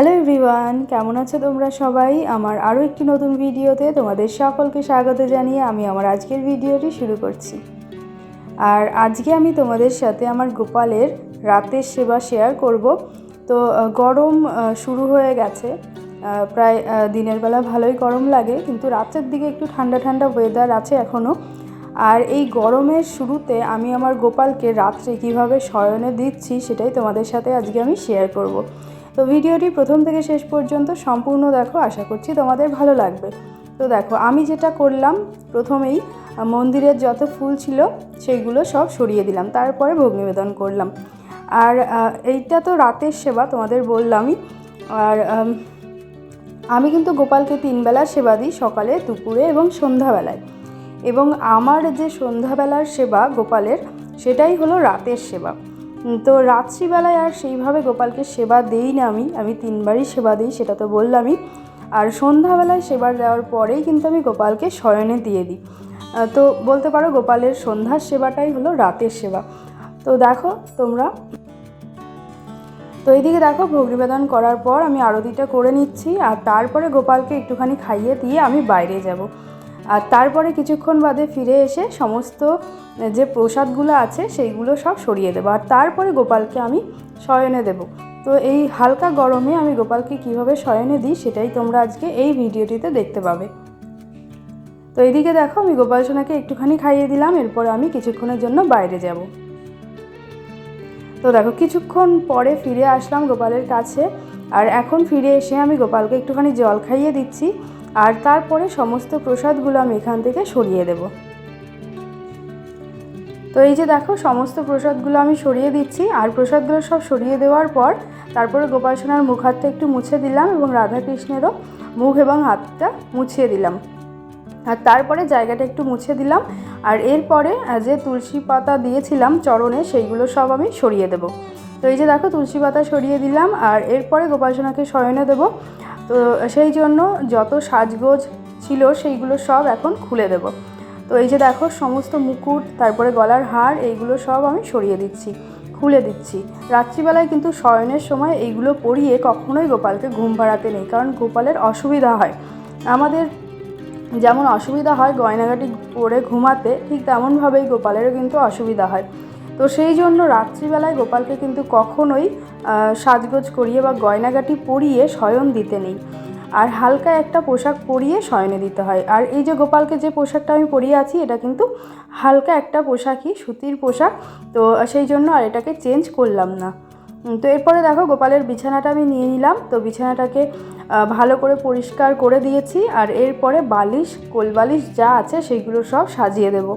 Hello everyone কেমন আছো তোমরা সবাই? আমার আরও একটি নতুন ভিডিওতে তোমাদের সকলকে স্বাগত জানিয়ে আমি আমার আজকের ভিডিওটি শুরু করছি। আর আজকে আমি তোমাদের সাথে আমার গোপালের রাতের সেবা শেয়ার করব। তো গরম শুরু হয়ে গেছে। প্রায় দিনের বেলা ভালোই গরম লাগে, কিন্তু রাতের দিকে একটু ঠান্ডা ঠান্ডা ওয়েদার আছে এখনও আর এই গরমের শুরুতে আমি আমার গোপালকে রাত্রে কীভাবে শয়নে দিচ্ছি সেটাই তোমাদের সাথে আজকে আমি শেয়ার করব। তো ভিডিওটি প্রথম থেকে শেষ পর্যন্ত সম্পূর্ণ দেখো, আশা করছি তোমাদের ভালো লাগবে। তো দেখো, আমি যেটা করলাম, প্রথমেই মন্দিরের যত ফুল ছিল সেইগুলো সব সরিয়ে দিলাম, তারপরে ভোগ নিবেদন করলাম। আর এইটা তো রাতের সেবা তোমাদের বললামই। আর আমি কিন্তু গোপালকে তিনবেলা সেবা দিই সকালে, দুপুরে এবং সন্ধ্যাবেলায়। এবং আমার যে সন্ধ্যাবেলার সেবা গোপালের, সেটাই হলো রাতের সেবা। তো রাত্রিবেলায় আর সেইভাবে গোপালকে সেবা দেই না আমি আমি তিনবারই সেবা দিই, সেটা তো বললামই। আর সন্ধ্যাবেলায় সেবা দেওয়ার পরেই কিন্তু আমি গোপালকে শয়নে দিয়ে দিই। তো বলতে পারো গোপালের সন্ধ্যার সেবাটাই হলো রাতের সেবা। তো দেখো তোমরা। তো এইদিকে দেখো ভোগ নিবেদন করার পর আমি আরতিটা করে নিচ্ছি, আর তারপরে গোপালকে একটুখানি খাইয়ে দিয়ে আমি বাইরে যাব। আর তারপরে কিছুক্ষণ বাদে ফিরে এসে সমস্ত যে প্রসাদগুলো আছে সেইগুলো সব সরিয়ে দেবো। আর তারপরে গোপালকে আমি শয়নে দেব। তো এই হালকা গরমে আমি গোপালকে কীভাবে শয়নে দিই সেটাই তোমরা আজকে এই ভিডিওটিতে দেখতে পাবে। তো এদিকে দেখো আমি গোপাল সোনাকে একটুখানি খাইয়ে দিলাম, এরপরে আমি কিছুক্ষণের জন্য বাইরে যাব। তো দেখো কিছুক্ষণ পরে ফিরে আসলাম গোপালের কাছে, আর এখন ফিরে এসে আমি গোপালকে একটুখানি জল খাইয়ে দিচ্ছি। আর তারপরে সমস্ত প্রসাদগুলো আমি এখান থেকে সরিয়ে দেব। তো এই যে দেখো, সমস্ত প্রসাদগুলো আমি সরিয়ে দিচ্ছি। আর প্রসাদগুলো সব সরিয়ে দেওয়ার পর তারপরে গোপাল সোনার মুখ হাতটা একটু মুছে দিলাম এবং রাধাকৃষ্ণেরও মুখ এবং হাতটা মুছিয়ে দিলাম। আর তারপরে জায়গাটা একটু মুছে দিলাম। আর এরপরে যে তুলসী পাতা দিয়েছিলাম চরণে, সেইগুলো সব আমি সরিয়ে দেব। তো এই যে দেখো, তুলসী পাতা সরিয়ে দিলাম। আর এরপরে গোপাল সোনাকে শয়নে দেবো। তো সেই জন্য যত সাজগোজ ছিল সেইগুলো সব এখন খুলে দেব। তো এই যে দেখো সমস্ত মুকুট, তারপরে গলার হার, এইগুলো সব আমি সরিয়ে দিচ্ছি, খুলে দিচ্ছি। রাত্রিবেলায় কিন্তু শয়নের সময় এইগুলো পরিয়ে কখনোই গোপালকে ঘুম পাড়াতে নেই, কারণ গোপালের অসুবিধা হয়। আমাদের যেমন অসুবিধা হয় গয়নাগাটি পরে ঘুমাতে, ঠিক তেমনভাবেই গোপালেরও কিন্তু অসুবিধা হয়। তো সেই জন্য রাত্রিবেলায় গোপালকে কিন্তু কখনোই সাজগোজ করিয়ে বা গয়নাগাটি পরিয়ে শয়ন দিতে নেই। আর হালকা একটা পোশাক পরিয়ে শয়নে দিতে হয়। আর এই যে গোপালকে যে পোশাকটা আমি পরিয়ে আছি, এটা কিন্তু হালকা একটা পোশাকই, সুতির পোশাক। তো সেই জন্য আর এটাকে চেঞ্জ করলাম না। তো এরপরে দেখো গোপালের বিছানাটা আমি নিয়ে নিলাম। তো বিছানাটাকে ভালো করে পরিষ্কার করে দিয়েছি। আর এরপরে বালিশ, কোলবালিশ যা আছে সেইগুলো সব সাজিয়ে দেবো।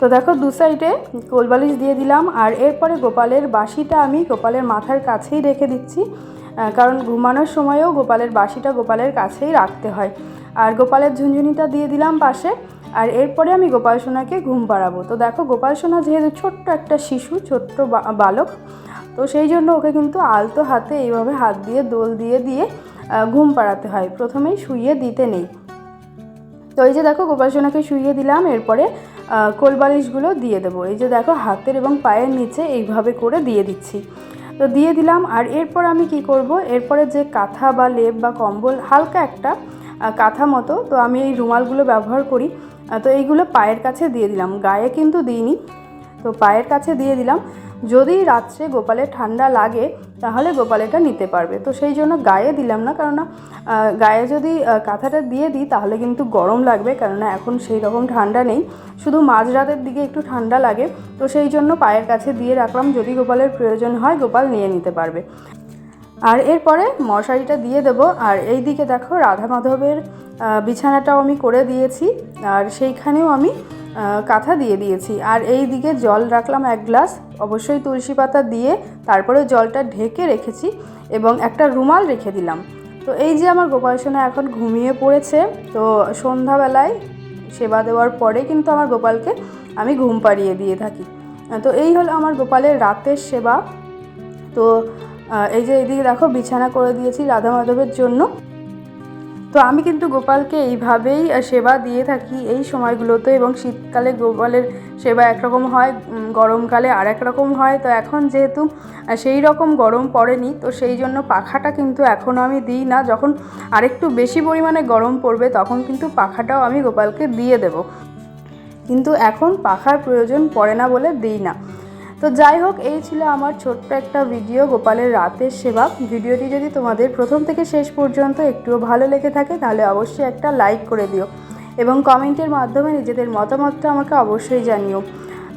তো দেখো দু সাইডে কোলবালিশ দিয়ে দিলাম, আর এরপরে গোপালের বাঁশিটা আমি গোপালের মাথার কাছেই রেখে দিচ্ছি কারণ ঘুমানোর সময়ও গোপালের বাঁশিটা গোপালের কাছেই রাখতে হয়। আর গোপালের ঝুনঝুনিটা দিয়ে দিলাম পাশে, আর এরপরে আমি গোপাল সোনাকে ঘুম পাড়াবো। তো দেখো গোপাল সোনা যেহেতু ছোট্ট একটা শিশু, ছোট্ট বালক, তো সেই জন্য ওকে কিন্তু আলতো হাতে এইভাবে হাত দিয়ে, দোল দিয়ে দিয়ে ঘুম পাড়াতে হয়। প্রথমেই শুইয়ে দিতে নেই। তো এই যে দেখো গোপাল সোনাকে শুইয়ে দিলাম, এরপরে কোলবালিশগুলো দিয়ে দেবো। এই যে দেখো, হাতের এবং পায়ের নিচে এইভাবে করে দিয়ে দিচ্ছি। তো দিয়ে দিলাম, আর এরপর আমি কি করব? এরপরে যে কাঁথা বা লেপ বা কম্বল, হালকা একটা কাঁথা মতো, তো আমি এই রুমালগুলো ব্যবহার করি। তো এইগুলো পায়ের কাছে দিয়ে দিলাম। গায়ে কিন্তু দিইনি, তো পায়ের কাছে দিয়ে দিলাম। যদি রাত্রে গোপালের ঠান্ডা লাগে, তাহলে গোপাল এটা নিতে পারবে। তো সেই জন্য গায়ে দিলাম না, কেননা গায়ে যদি কাঁথাটা দিয়ে দিই, তাহলে কিন্তু গরম লাগবে, কেননা এখন সেই রকম ঠান্ডা নেই। শুধু মাঝরাতের দিকে একটু ঠান্ডা লাগে, তো সেই জন্য পায়ের কাছে দিয়ে রাখলাম। যদি গোপালের প্রয়োজন হয়, গোপাল নিয়ে নিতে পারবে। আর এরপরে মশারিটা দিয়ে দেবো। আর এই দিকে দেখো রাধা মাধবের বিছানাটাও আমি করে দিয়েছি। আর সেইখানেও আমি কাঁথা দিয়ে দিয়েছি। আর এই দিকে জল রাখলাম এক গ্লাস। অবশ্যই তুলসী পাতা দিয়ে তারপরে জলটা ঢেকে রেখেছি এবং একটা রুমাল রেখে দিলাম। তো এই যে আমার গোপাল সোনা এখন ঘুমিয়ে পড়েছে, তো সন্ধ্যাবেলায় সেবা দেওয়ার পরে কিন্তু আমার গোপালকে আমি ঘুম পাড়িয়ে দিয়ে থাকি। তো এই হলো আমার গোপালের রাতের সেবা। তো এই যে এদিকে দেখো বিছানা করে দিয়েছি রাধা মাধবের জন্য। তো আমি কিন্তু গোপালকে এইভাবেই সেবা দিয়ে থাকি এই সময়গুলোতে এবং শীতকালে গোপালের সেবা একরকম হয় গরমকালে আর এক রকম হয়। তো এখন যেহেতু সেই রকম গরম পড়েনি, তো সেই জন্য পাখাটা কিন্তু এখনও আমি দিই না। যখন আরেকটু বেশি পরিমাণে গরম পড়বে, তখন কিন্তু পাখাটাও আমি গোপালকে দিয়ে দেবো। কিন্তু এখন পাখার প্রয়োজন পড়ে না বলে দিই না। তো যাই হোক, এই ছিল আমার ছোট্ট একটা ভিডিও, গোপালের রাতের সেবা। ভিডিওটি যদি তোমাদের প্রথম থেকে শেষ পর্যন্ত একটুও ভালো লেগে থাকে, তাহলে অবশ্যই একটা লাইক করে দিও এবং কমেন্টের মাধ্যমে নিজেদের মতামতটা আমাকে অবশ্যই জানিও।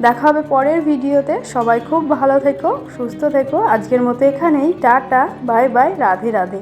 দেখা হবে পরের ভিডিওতে। সবাই খুব ভালো থেকো, সুস্থ থেকো। আজকের মতো এখানেই। Tata, bye bye, Radhe Radhe.